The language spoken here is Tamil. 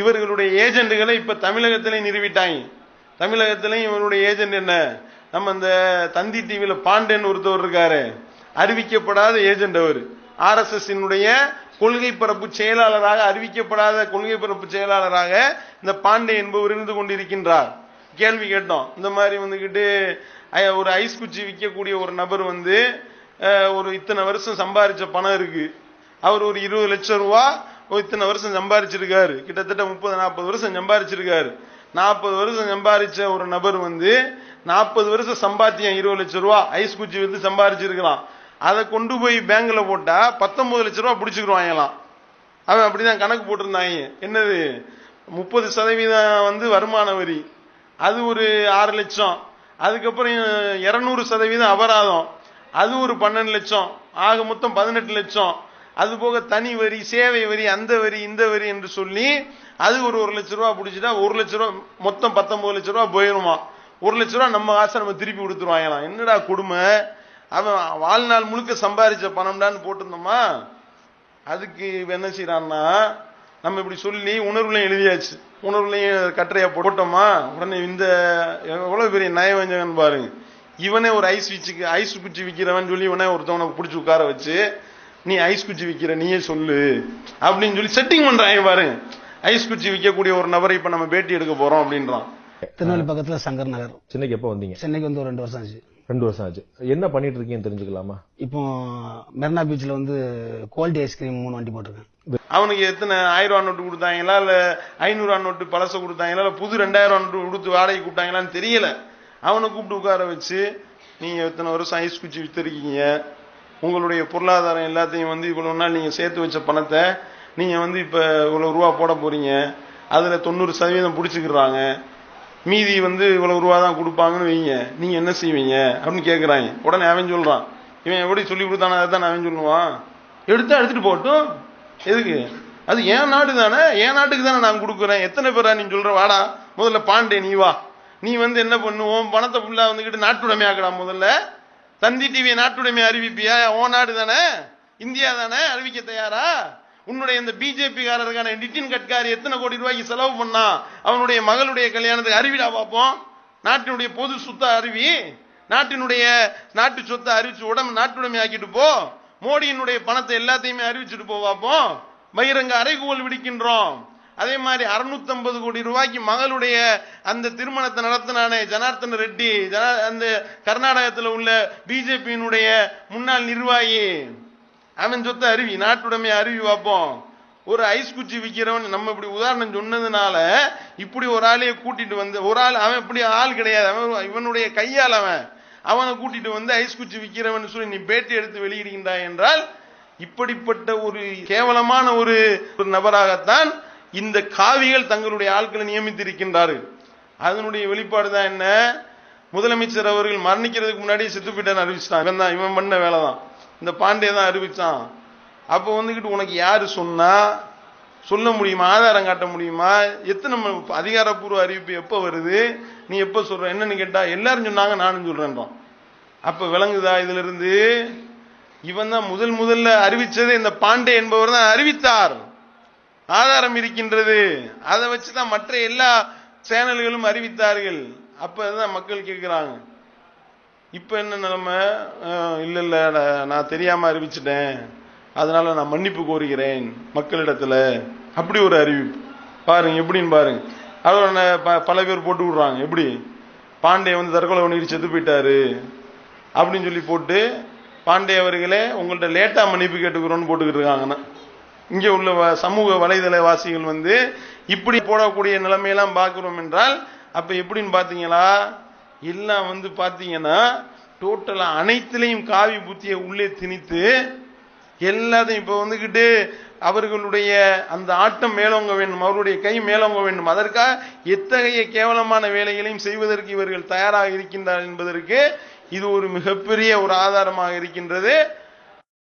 இவர்களுடைய ஏஜென்ட்டுகளை இப்ப தமிழகத்திலையும் நிறுவிட்டாங்க. தமிழகத்திலையும் இவருடைய ஏஜென்ட் என்ன? நம்ம இந்த தந்தி டிவியில பாண்டேன்னு ஒருத்தவர் இருக்காரு. அறிவிக்கப்படாத ஏஜென்ட் அவர். ஆர்எஸ்எஸ் கொள்கை பரப்பு செயலாளராக அறிவிக்கப்படாத கொள்கை பரப்பு செயலாளராக இந்த பாண்டே என்பவர் இருந்து கொண்டிருக்கின்றார். கேள்வி கேட்டோம். இந்த மாதிரி வந்துக்கிட்டு ஒரு ஐஸ் குச்சி விற்கக்கூடிய ஒரு நபர் வந்து ஒரு இத்தனை வருஷம் சம்பாரிச்ச பணம் இருக்கு. அவர் ஒரு இருபது லட்சம் ரூபா இத்தனை வருஷம் சம்பாரிச்சிருக்காரு. கிட்டத்தட்ட முப்பது நாற்பது வருஷம் சம்பாரிச்சிருக்காரு. நாற்பது வருஷம் சம்பாரிச்ச ஒரு நபர் வந்து நாற்பது வருஷம் சம்பாத்தியம் இருபது லட்ச ரூபா ஐஸ் குச்சி வந்து சம்பாரிச்சிருக்கலாம். அதை கொண்டு போய் பேங்க்ல போட்டா பத்தொன்பது லட்ச ரூபா பிடிச்சிக்கிருவாங்களாம் அவன் அப்படிதான் கணக்கு போட்டிருந்தாங்க. என்னது? முப்பது சதவீதம் வந்து வருமான வரி. அது ஒரு ஆறு லட்சம். அதுக்கப்புறம் இரநூறு சதவீதம் அபராதம். அது ஒரு பன்னெண்டு லட்சம். ஆக மொத்தம் பதினெட்டு லட்சம். அது போக தனி வரி சேவை வரி அந்த வரி இந்த வரி என்று சொல்லி அது ஒரு ஒரு லட்ச ரூபா பிடிச்சிட்டா ஒரு லட்ச ரூபா மொத்தம் பத்தொன்பது லட்ச ரூபா போயிருமா? ஒரு லட்ச ரூபா நம்ம காசை நம்ம திருப்பி கொடுத்துருவாங்களாம் என்னடா கொடுமை? அவன் வாழ்நாள் முழுக்க சம்பாரிச்ச பணம்டான்னு போட்டிருந்தோமா? அதுக்கு என்ன செய்யறான்னா நம்ம இப்படி சொல்லி உணர்வுலையும் எழுதியாச்சு. உணர்வுலையும் கட்டுரையா போட்டோமா? உடனே இந்த எவ்வளவு பெரிய நயவஞ்சகன் பாருங்க. இவனே ஒரு ஐஸ் விச்சுக்கு ஐஸ் குச்சி விற்கிறவன் சொல்லி இவனே ஒருத்தவனை பிடிச்சி உட்கார வச்சு நீ ஐஸ் குச்சி விக்கிற நீயே சொல்லு. அப்படின்னு சொல்லி செட்டிங் பண்றாங்க பாருங்க ஐஸ் குச்சி விற்கக்கூடிய ஒரு நபரை இப்ப நம்ம பேட்டி எடுக்க போறோம் அப்படின்றான். திருநெல்வேலி பக்கத்துல சங்கர் நகர். சென்னைக்கு எப்போ வந்தீங்க? சென்னைக்கு வந்து ஒரு ரெண்டு வருஷம் ஆச்சு. ரெண்டு வருஷம் ஆச்சு. என்ன பண்ணிட்டு இருக்கீங்கன்னு தெரிஞ்சுக்கலாமா? இப்போ மெரினா பீச்ல வந்து குவாலிட்டி ஐஸ்கிரீம் மூணு வண்டி போட்டிருக்கேன். அவனுக்கு எத்தனை ஆயிரம் ரூபா நோட்டு கொடுத்தாங்களா இல்ல ஐநூறு ரூபா நோட்டு பழச கொடுத்தாங்களா இல்ல புது ரெண்டாயிரம் ரூபா நோட்டு கொடுத்து வாடகை கூப்பிட்டாங்களான்னு தெரியல. அவனை கூப்பிட்டு உட்கார வச்சு நீங்க எத்தனை வருஷம் ஐஸ் குச்சி வித்திருக்கீங்க? உங்களுடைய பொருளாதாரம் எல்லாத்தையும் வந்து இவ்வளோ நாள் நீங்கள் சேர்த்து வச்ச பணத்தை நீங்கள் வந்து இப்போ இவ்வளோ ரூபா போட போகிறீங்க அதில் தொண்ணூறு சதவீதம் பிடிச்சிக்கிறாங்க மீதி வந்து இவ்வளோ ரூபா தான் கொடுப்பாங்கன்னு வைங்க. நீங்கள் என்ன செய்வீங்க? அப்படின்னு கேட்குறாங்க உடனே அவன் சொல்கிறான் இவன் எப்படி சொல்லி கொடுத்தானோ அதை தான் அவன் சொல்லுவான். எடுத்தா எடுத்துகிட்டு போகட்டும். எதுக்கு? அது என் நாடு தானே? என் நாட்டுக்கு தானே நான் கொடுக்குறேன். எத்தனை பேரா நீ சொல்கிற வாடா முதல்ல பாண்டே நீ வா. நீ வந்து என்ன பண்ணுவோம் பணத்தை ஃபுல்லாக வந்துக்கிட்டு நாட்டுடைமையாக்கடா முதல்ல. தந்தி டிவி நாட்டுடைமை அறிவிப்பியா? உன் நாடு தானே? இந்தியா தானே? அறிவிக்க தயாரா? உன்னுடைய இந்த பிஜேபி காரருக்கான நிதின் கட்காரி எத்தனை கோடி ரூபாய்க்கு செலவு பண்ணா? அவனுடைய மகளுடைய கல்யாணத்துக்கு அறிவிடா பார்ப்போம் நாட்டினுடைய பொது சொத்த அறிவி நாட்டினுடைய நாட்டு சொத்தை அறிவிச்சு உடம்பு நாட்டுடைமை ஆக்கிட்டு போ. மோடியினுடைய பணத்தை எல்லாத்தையுமே அறிவிச்சுட்டு போ பார்ப்போம் பகிரங்க அறைகூவல் விடுக்கின்றோம். அதே மாதிரி 650 கோடி ரூபாய்க்கு மகளுடைய அந்த திருமணத்தை நடத்தினானே ஜனார்த்தன ரெட்டி ஜனா- அந்த கர்நாடகத்தில் உள்ள பிஜேபியினுடைய முன்னாள் நிர்வாகி. அவன் சொத்த அருவி நாட்டுடைமை அருவி பார்ப்போம். ஒரு ஐஸ் குச்சி விற்கிறவன் நம்ம இப்படி உதாரணம் சொன்னதுனால இப்படி ஒரு ஆளையே கூட்டிட்டு வந்து ஒரு ஆள் அவன் இப்படி ஆள் கிடையாது. அவன் இவனுடைய கையால் அவன் அவனை கூட்டிட்டு வந்து ஐஸ் குச்சி விற்கிறவன் சொல்லி நீ பேட்டி எடுத்து வெளியிடுகின்றாய் என்றால் இப்படிப்பட்ட ஒரு கேவலமான ஒரு ஒரு நபராகத்தான் இந்த காவிகள் தங்களுடைய ஆட்களை நியமித்திருக்கின்றார்கள். அதனுடைய வெளிப்பாடு தான் என்ன? முதலமைச்சர் அவர்கள் மரணிக்கிறதுக்கு முன்னாடி செத்து அறிவிச்சிட்டான் இவன் தான் இவன் பண்ண வேலை தான். இந்த பாண்டே தான் அறிவிச்சான். அப்போ வந்துக்கிட்டு உனக்கு யார் சொன்னா சொல்ல முடியுமா? ஆதாரம் காட்ட முடியுமா? எத்தனை அதிகாரப்பூர்வ அறிவிப்பு எப்போ வருது? நீ எப்போ சொல்ற என்னன்னு கேட்டா எல்லாரும் சொன்னாங்க நானும் சொல்றேன்றான். அப்போ விளங்குதா இதுல இருந்து இவன் தான் முதல் முதல்ல அறிவிச்சது இந்த பாண்டே என்பவர் தான் அறிவித்தார். ஆதாரம் இருக்கின்றது. அதை வச்சு தான் மற்ற எல்லா சேனல்களும் அறிவித்தார்கள். அப்போ தான் மக்கள் கேட்குறாங்க. இப்போ என்ன நிலைமை? இல்லை இல்லை நான் தெரியாமல் அறிவிச்சிட்டேன். அதனால நான் மன்னிப்பு கோருகிறேன் மக்களிடத்தில். அப்படி ஒரு அறிவிப்பு. பாருங்க எப்படின்னு பாருங்க. அதோட ப- பல பேர் போட்டு விடுறாங்க. எப்படி? பாண்டே வந்து தற்கொலை பண்ணிட்டு செத்து போயிட்டாரு. அப்படின்னு சொல்லி போட்டு பாண்டே அவர்களே உங்கள்கிட்ட லேட்டாக மன்னிப்பு கேட்டுக்கிறோன்னு போட்டுக்கிட்டு இருக்காங்கன்னா இங்கே உள்ள வ- சமூக வலைதளவாசிகள் வந்து இப்படி போடக்கூடிய நிலைமையெல்லாம் பார்க்குறோம் என்றால் அப்போ எப்படின்னு பார்த்தீங்களா? எல்லாம் வந்து பார்த்தீங்கன்னா டோட்டலாக அனைத்திலையும் காவி புத்தியை உள்ளே திணித்து எல்லாத்தையும் இப்போ வந்துக்கிட்டு அவர்களுடைய அந்த ஆட்டம் மேலோங்க வேண்டும் அவருடைய கை மேலோங்க வேண்டும். அதற்காக எத்தகைய கேவலமான வேலைகளையும் செய்வதற்கு இவர்கள் தயாராக இருக்கின்றார் என்பதற்கு இது ஒரு மிகப்பெரிய ஒரு ஆதாரமாக இருக்கின்றது.